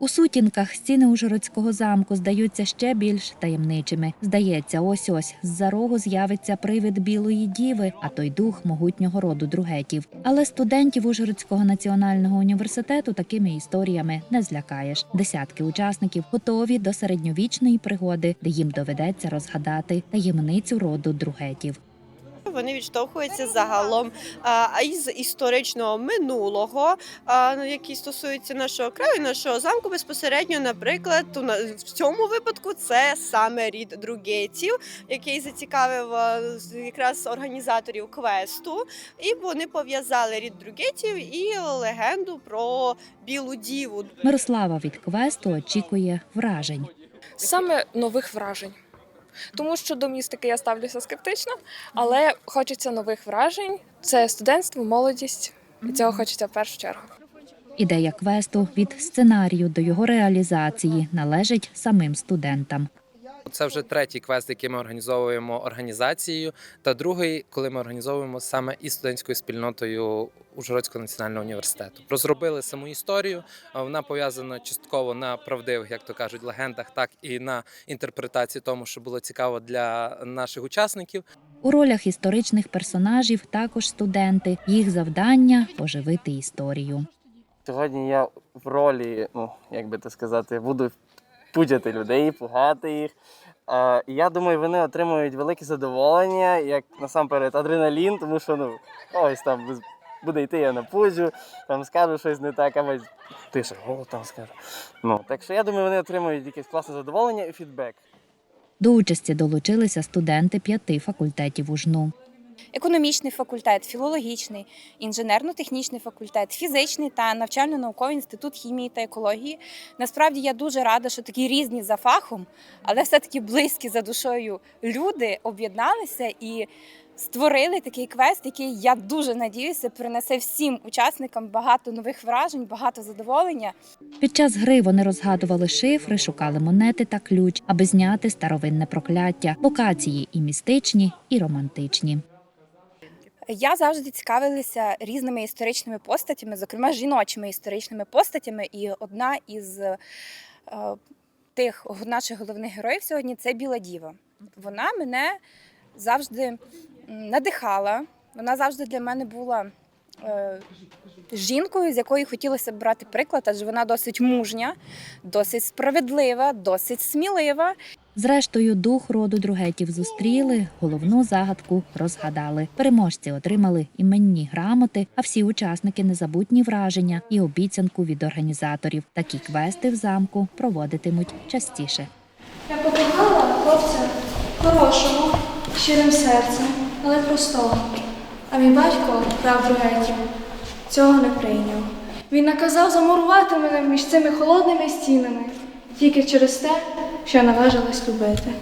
У сутінках стіни Ужгородського замку здаються ще більш таємничими. Здається, ось ось з-за рогу з'явиться привид білої діви, а той дух могутнього роду другетів. Але студентів Ужгородського національного університету такими історіями не злякаєш. Десятки учасників готові до середньовічної пригоди, де їм доведеться розгадати таємницю роду другетів. Вони відштовхуються загалом а, із історичного минулого, ну, який стосується нашого краю, нашого замку. Безпосередньо, наприклад, в цьому випадку це саме рід Другетів, який зацікавив якраз організаторів квесту, і вони пов'язали рід Другетів і легенду про білу діву. Мирослава від квесту очікує вражень. Саме нових вражень. Тому що до містики я ставлюся скептично, але хочеться нових вражень. Це студентство, молодість. І цього хочеться в першу чергу. Ідея квесту від сценарію до його реалізації належить самим студентам. Це вже третій квест, який ми організовуємо організацією, та другий, коли ми організовуємо саме із студентською спільнотою Ужгородського національного університету. Розробили саму історію. а Вона пов'язана частково на правдивих, як то кажуть, легендах, так і на інтерпретації тому, що було цікаво для наших учасників. У ролях історичних персонажів також студенти. Їх завдання оживити історію. Сьогодні я в ролі, ну як би то сказати, буду пудяти людей, пугати їх. І я думаю, вони отримують велике задоволення, як насамперед адреналін, тому що ну ось там буде йти я на пуджу, там скажу щось не так, а тише, о, там скажу. Ну так що я думаю, вони отримують якесь класне задоволення і фідбек. До участі долучилися студенти п'яти факультетів УЖНУ. Економічний факультет, філологічний, інженерно-технічний факультет, фізичний та навчально-науковий інститут хімії та екології. Насправді я дуже рада, що такі різні за фахом, але все-таки близькі за душою люди об'єдналися і створили такий квест, який я дуже надіюся принесе всім учасникам багато нових вражень, багато задоволення. Під час гри вони розгадували шифри, шукали монети та ключ, аби зняти старовинне прокляття. Локації і містичні, і романтичні. Я завжди цікавилася різними історичними постатями, зокрема жіночими історичними постатями. І одна із е, тих наших головних героїв сьогодні це Біла Діва. Вона мене завжди надихала. Вона завжди для мене була жінкою, з якої хотілося б брати приклад, адже вона досить мужня, досить справедлива, досить смілива. Зрештою, дух роду другетів зустріли, головну загадку розгадали. Переможці отримали іменні грамоти, а всі учасники незабутні враження і обіцянку від організаторів. Такі квести в замку проводитимуть частіше. Я покохала хлопця хорошого, щирим серцем, але простого. А мій батько, прав другетів, цього не прийняв. Він наказав замурувати мене між цими холодними стінами тільки через те, що наважилась любити.